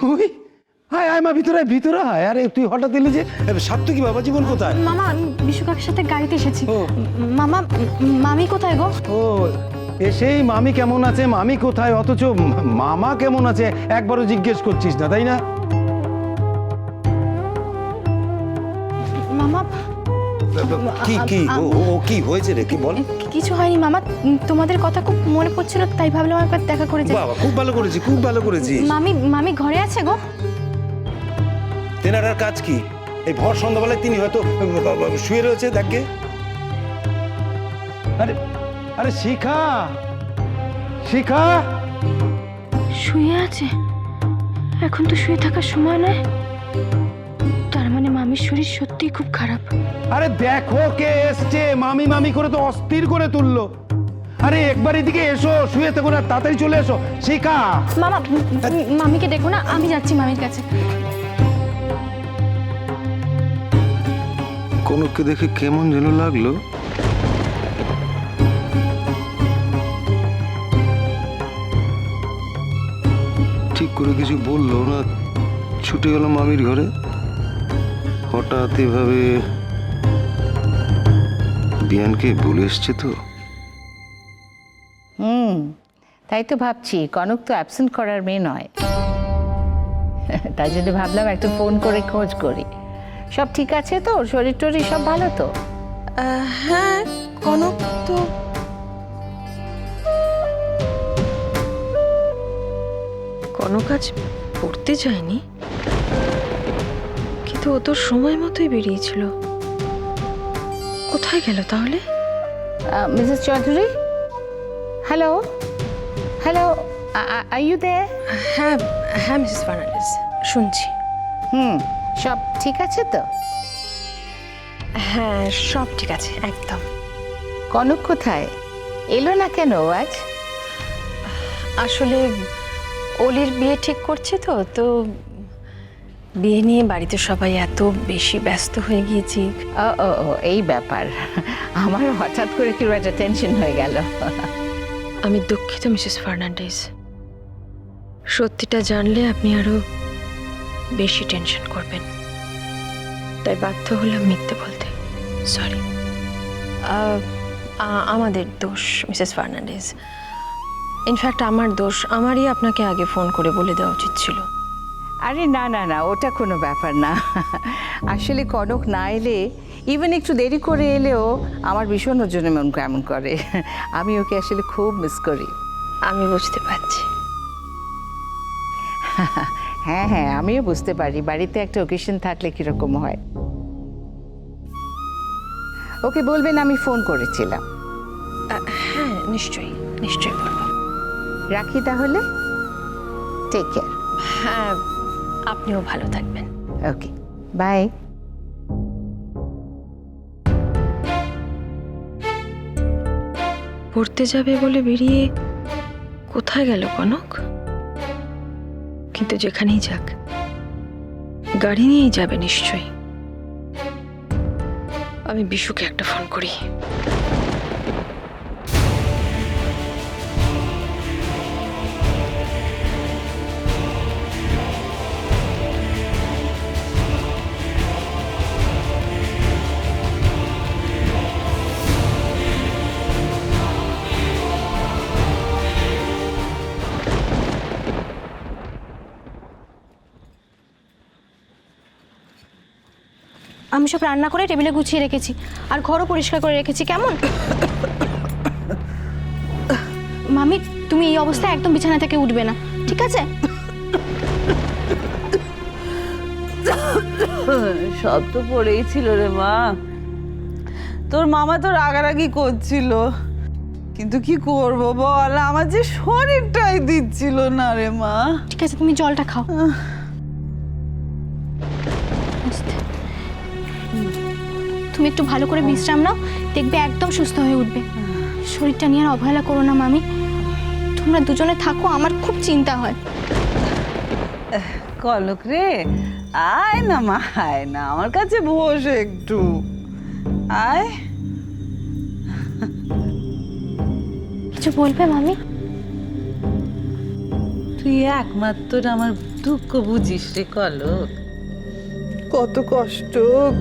তুই হায় আয় মা ভিতরে আয়, ভিতরে আরে তুই হঠাৎ এলি যে কি বাবা জীবন কোথায়? মামা আমি বিশু কাকার সাথে গাড়িতে এসেছি। ও। মামা মামি কোথায় গো? ও এসেই মামি কেমন আছে? মামি কোথায়? অথচ মা- মামা কেমন আছে? একবারও জিজ্ঞেস করছিস না তাই না? মামা কি কি? ও কি হয়েছে রে? কি বল। কিছু হয়নি মামা। তোমাদের কথা খুব মনে পড়ছিল তাই ভাবলাম একবার দেখা করে যাই। বাবা খুব ভালো করেছি খুব ভালো করেছি। মামি মামি ঘরে আছে গো? তেনারার কাজ কি? এই ভর সন্ধ্যাবেলায় তিনি হয়তো শুয়ে রয়েছে দেখে আরে আরে শিখা শিখা। শুয়ে আছে? এখন তো শুয়ে থাকার সময় নয়। মামির শরীর সত্যি খুব খারাপ। আরে দেখো কে এসছে। মামি মামি করে তো অস্থির করে তুললো। আরে একবার এদিকে এসো শুয়ে থাকো না তাড়াতাড়ি চলে এসো। শিখা। মামা মামিকে দেখো না আমি যাচ্ছি মামির কাছে। কনককে দেখে কেমন যেন লাগল। ঠিক করে কিছু বলল না ছুটে গেল মামির ঘরে। হঠাৎ এভাবে বিয়ানকে বলে এসছে তো। হুম তাই তো ভাবছি কনক তো অ্যাবসেন্ট করার মেয়ে নয়। তাই জন্য ভাবলাম একটা ফোন করে খোঁজ করি। সব ঠিক আছে তো? শরীর টরীর সব ভালো তো? হ্যাঁ কনক তো। কনক আজ পড়তে যায়নি? কিন্তু ও তো সময় মতোই বেরিয়েছিল। কোথায় গেল তাহলে? Mrs Chowdhury? Hello? Hello are you there হ্যাঁ হ্যাঁ মিসেস ফার্নান্ডেজ শুনছি। হুম সব ঠিক আছে তো? হ্যাঁ সব ঠিক আছে একদম। কনক কোথায়? এলো না কেন আজ? আসলে অলির বিয়ে ঠিক করছে তো তো বিয়ে নিয়ে বাড়িতে সবাই এত বেশি ব্যস্ত হয়ে গিয়েছি। ও ও ও এই ব্যাপার। আমার হঠাৎ করে কীরকম একটা টেনশন হয়ে গেল। আমি দুঃখিত মিসেস ফার্নান্ডেজ। সত্যিটা জানলে আপনি আরও বেশি টেনশন করবেন। তাই বাধ্য হলাম মিথ্যে বলতে। সরি আমাদের দোষ মিসেস ফার্নান্ডেজ। ইনফ্যাক্ট আমার দোষ আমারই আপনাকে আগে ফোন করে বলে দেওয়া উচিত ছিল। আরে না না না ওটা কোনো ব্যাপার না। আসলে কনক না এলে ইভেন একটু দেরি করে এলেও আমার ভীষণ ওর জন্য মন কেমন করে। আমি ওকে আসলে খুব মিস করি। আমি বুঝতে পারছি। হ্যাঁ হ্যাঁ আমিও বুঝতে পারি। বাড়িতে একটা ওকেশন থাকলে কীরকম হয়। ওকে বলবেন আমি ফোন করেছিলাম। হ্যাঁ নিশ্চয়ই নিশ্চয়ই বলব। রাখি তাহলে? টেক কেয়ার হ্যাঁ আপনিও ভালো থাকবেন। Okay bye. পড়তে যাবে বলে বেরিয়ে কোথায় গেল কনক? কিন্তু যেখানেই যাক গাড়ি নিয়েই যাবে নিশ্চয়ই। আমি বিশুকে একটা ফোন করি। আমি সব রান্না করে টেবিলে গুছিয়ে রেখেছি। আর ঘরও পরিষ্কার করে রেখেছি কেমন? মামি তুমি এই অবস্থায় একদম বিছানা থেকে উঠবে না ঠিক আছে? সব তো পড়েই ছিল রে মা। তোর মামা তো রাগারাগি করছিল। কিন্তু কি করব বল? আমার যে শরীরটাই দিচ্ছিল না রে মা। ঠিক আছে তুমি জলটা খাও। তুমি একটু ভালো করে বিশ্রাম নাও দেখবে একদম সুস্থ হয়ে উঠবে। শরীরটা নিয়ে আর অবহেলা করো না মামি। তোমরা দুজনে থাকো আমার খুব চিন্তা হয়। কলক রে আয় না মা আয় না আমার কাছে বস একটু। আয়। কিছু বলবে মামি? তুই একমাত্র আমার দুঃখ বুঝিস রে কলক। কত কষ্ট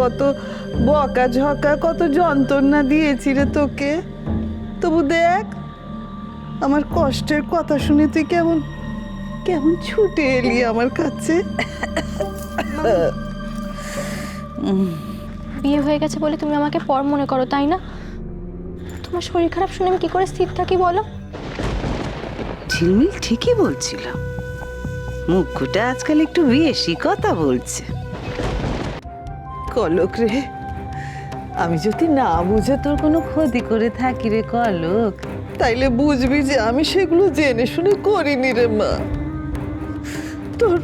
কত বকা ঝকা কত যন্ত্রণা দিয়েছি রে তোকে। তবু দেখ আমার কষ্টের কথা শুনে তুই কেমন কেমন ছুটে এলি আমার কাছে। বিয়ে হয়ে গেছে বলে তুমি আমাকে পর মনে করো তাই না? তোমার শরীর খারাপ শুনে আমি কি করে স্থির থাকি বলো? ঝিলমিল ঠিকই বলছিল। মুখটা আজকাল একটু বেশি কথা বলছে। কলক রে। আমি যদি না বুঝে তোর কোনো ক্ষতি করে থাকি রে কলক, তাইলে বুঝবি যে আমি সেগুলো জেনে শুনে করিনি রে মা। তোর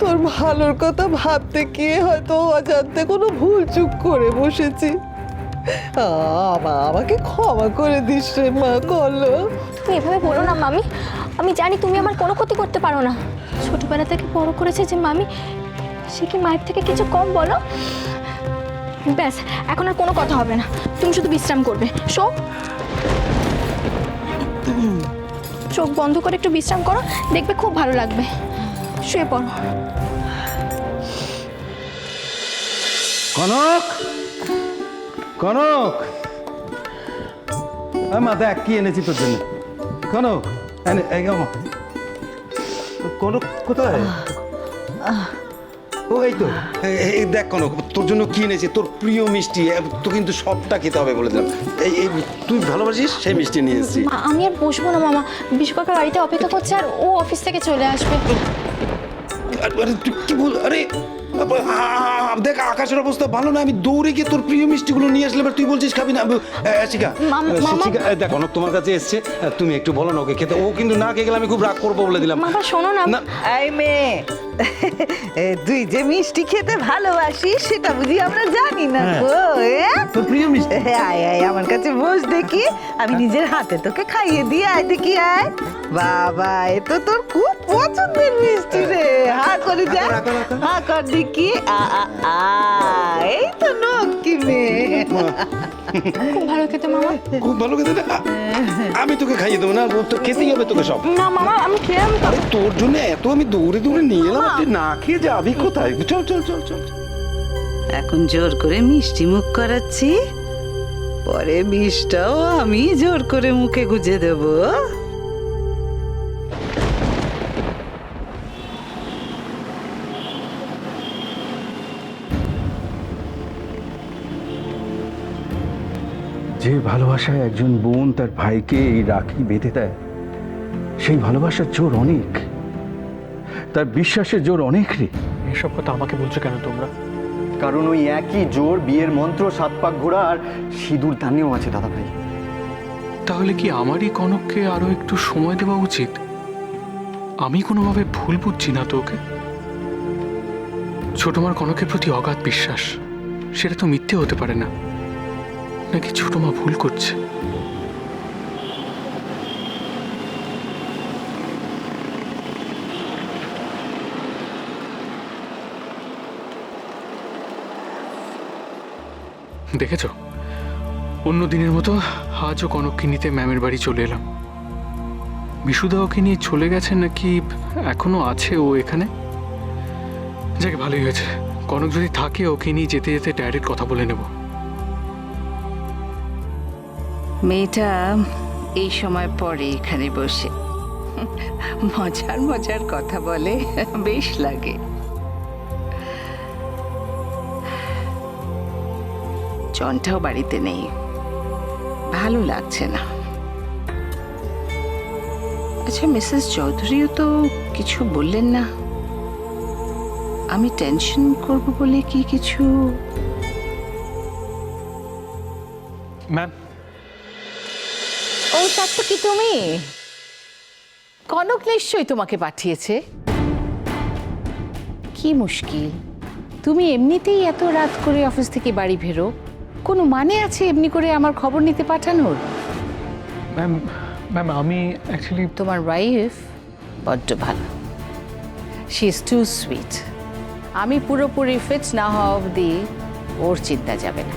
তোর ভালোর কথা ভাবতে গিয়ে হয়তো অজান্তে কোনো ভুল চুপ করে বসেছি। আমা, আমাকে ক্ষমা করে দিস রে মা কলক। তুমি এভাবে বলো না, মামি। আমি জানি তুমি আমার কোনো ক্ষতি করতে পারো না। ছোটবেলা থেকে বড় করেছে যে, মামি সে কি মায়ের থেকে কিছু কম বলো? ব্যাস, এখন আর কোনো কথা হবে না। তুমি শুধু বিশ্রাম করবে। শো চোখ বন্ধ করে একটু বিশ্রাম করো। দেখবে খুব ভালো লাগবে। শুয়ে পড়ো। কনক! কনক! মা, দেখ, কি এনেছি তোর জন্য। কনক। কনক কোথায়? ও এই তো এই- দেখ কনক তোর জন্য কি এনেছি? তোর প্রিয় মিষ্টি তো কিন্তু সবটা খেতে হবে বলে দিলাম। এই এই তুই ভালোবাসিস? সেই মিষ্টি নিয়ে এসেছি। আমি আর বসবো না মামা। বিশ্বকাকা বাড়িতে অপেক্ষা করছে আর ও অফিস থেকে চলে আসবে। আরে তুই কি বল আরে দেখ আকাশের অবস্থা ভালো না আমি দৌড়ে গিয়ে তোর প্রিয় মিষ্টিগুলো নিয়ে আসলে তুই বলছিস খাবি না। শিখা। শিখা, দেখ তোমার কাছে এসছে তুমি একটু বলো না ওকে খেতে। ও কিন্তু না খেয়ে গেলে আমি খুব রাগ করব বলে দিলাম। মামা শোনো না। না। এই মেয়ে তুই যে মিষ্টি খেতে ভালোবাসিস সেটা বুঝি আমরা জানি না গো তোর প্রিয় মিষ্টি। আয় আয় আমার কাছে বস দেখি আমি নিজের হাতে তোকে খাইয়ে দিয়ে আয় দেখি আয়। বাবা এ তো তোর খুব পছন্দের মিষ্টি রে। হা করে যা। হা কর দেখি। আ আ আ এই তো নক্কি মেয়ে খুব ভালো খেতে মামা। খুব ভালো খেতে না? আমি তোকে খাইয়ে দেবো না তো খেতেই হবে তোকে সব। না মামা আমি তো। আরে তোর জন্য এত আমি দৌড়ে দৌড়ে নিয়ে এলাম তুই না খেয়ে যাবি কোথায়? চল চল চল চল চল। এখন জোর করে মিষ্টি মুখ করাচ্ছি। পরে বিষটাও আমি জোর করে মুখে গুজে দেব। যে ভালোবাসায় একজন বোন তার ভাইকে এই রাখি বেঁধে দেয় সেই ভালোবাসার জোর অনেক। তার বিশ্বাসের জোর অনেক রে। এসব কথা আমাকে বলছো কেন তোমরা? কারণ ওই একই জোর বিয়ের মন্ত্র সাত পাক ঘোড়া আর সিঁদুর দানেও আছে দাদা ভাই তাহলে কি আমারই কনককে আরও একটু সময় দেওয়া উচিত? আমি কোনোভাবে ভুল বুঝছি না তো ওকে ছোট মার কনকের প্রতি অগাধ বিশ্বাস সেটা তো মিথ্যে হতে পারে না। নাকি ছোট মা ভুল করছে? দেখেছ? অন্য দিনের মতো আজও কনককে নিতে ম্যামের বাড়ি চলে এলাম। বিশুদা ওকে নিয়ে চলে গেছে নাকি এখনও আছে ও এখানে? যাকে, ভালোই হয়েছে। কনক যদি থাকে, ওকে নিয়ে যেতে যেতে ডাইরেক্ট কথা বলে নেব। মেয়েটা এই সময় পরে এখানে বসে। মজার মজার কথা বলে, বেশ লাগে। জনটাও বাড়িতে নেই। ভালো লাগছে না। আচ্ছা মিসেস চৌধুরীও তো কিছু বললেন না। আমি টেনশন করব বলে কি কিছু? ম্যাম ও চাচ্ছ কি তুমি? কনক নিশ্চয়ই তোমাকে পাঠিয়েছে। কি মুশকিল। তুমি এমনিতেই এত রাত করে অফিস থেকে বাড়ি ফেরো। কোনো মানে আছে এমনি করে আমার খবর নিতে পাঠানোর? ম্যাম ম্যাম আমি অ্যাকচুয়ালি তোমার ওয়াইফ বড্ড ভালো। শি ইজ টু সুইট আমি পুরোপুরি ফিট না হওয়া অবধি ওর চিন্তা যাবে না।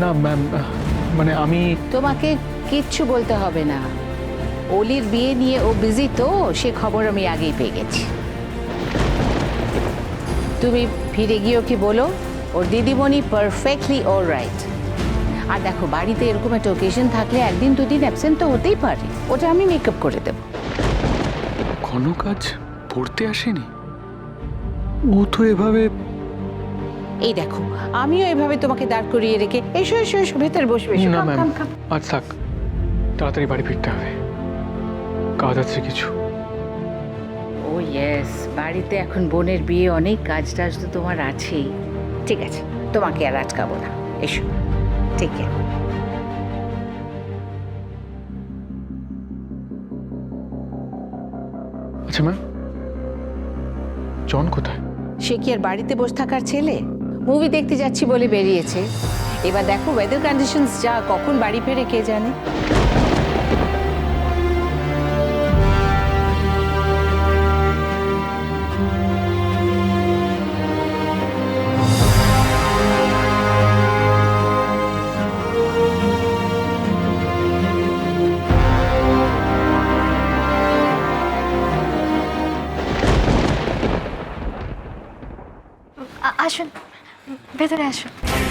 না ম্যাম মানে আমি তোমাকে কিচ্ছু বলতে হবে না। অলির বিয়ে নিয়ে ও বিজি তো সে খবর আমি আগেই পেয়ে গেছি। তুমি ফিরে গিয়েও কি বলো ওর দিদিমণি পারফেক্টলি অল রাইট আর দেখো বাড়িতে এরকম একটা ওকেশন থাকলে একদিন দুদিন অ্যাবসেন্ট তো হতেই পারে। ওটা আমি মেকআপ করে দেবো। কোনো কাজ পড়তে আসেনি? ও তো এভাবে এই দেখো আমিও এভাবে তোমাকে দাঁড় করিয়ে রেখে এসো এসো এসো ভেতরে বসবে এসো না ম্যাম. আজ থাক তাড়াতাড়ি বাড়ি ফিরতে হবে। কাজ আছে কিছু। ও ইয়েস বাড়িতে এখন বোনের বিয়ে অনেক কাজ টাজ তো তোমার আছেই। ঠিক আছে তোমাকে আর আটকাবো না। এসো ঠিক আছে আচ্ছা ম্যাম জন কোথায়? সে কি আর বাড়িতে বসে থাকার ছেলে? মুভি দেখতে যাচ্ছি বলে বেরিয়েছে। এবার দেখো ওয়েদার কন্ডিশনস যা, কখন বাড়ি ফেরে কে জানে? আ- আসুন ভেতরে আসুন